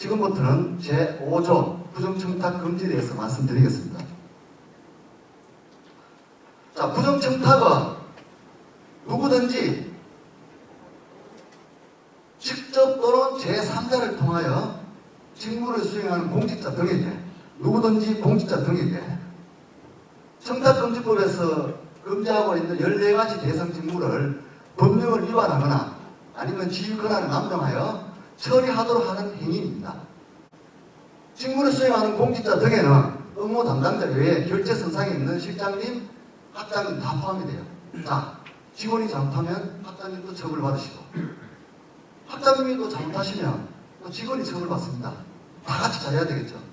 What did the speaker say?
지금부터는 제5조 부정청탁 금지에 대해서 말씀드리겠습니다. 자, 부정청탁은 누구든지 직접 또는 제3자를 통하여 직무를 수행하는 공직자 등에게 누구든지 공직자 등에게 청탁금지법에서 금지하고 있는 14가지 대상 직무를 법령을 위반하거나 아니면 지휘 권한을 남용하여 처리하도록 하는 행위입니다. 직무를 수행하는 공직자 등에는 업무 담당자 외에 결제 선상에 있는 실장님, 학장님 다 포함이 돼요. 자, 직원이 잘못하면 학장님도 처벌받으시고 학장님이 또 잘못하시면 또 직원이 처벌받습니다. 다 같이 잘해야 되겠죠.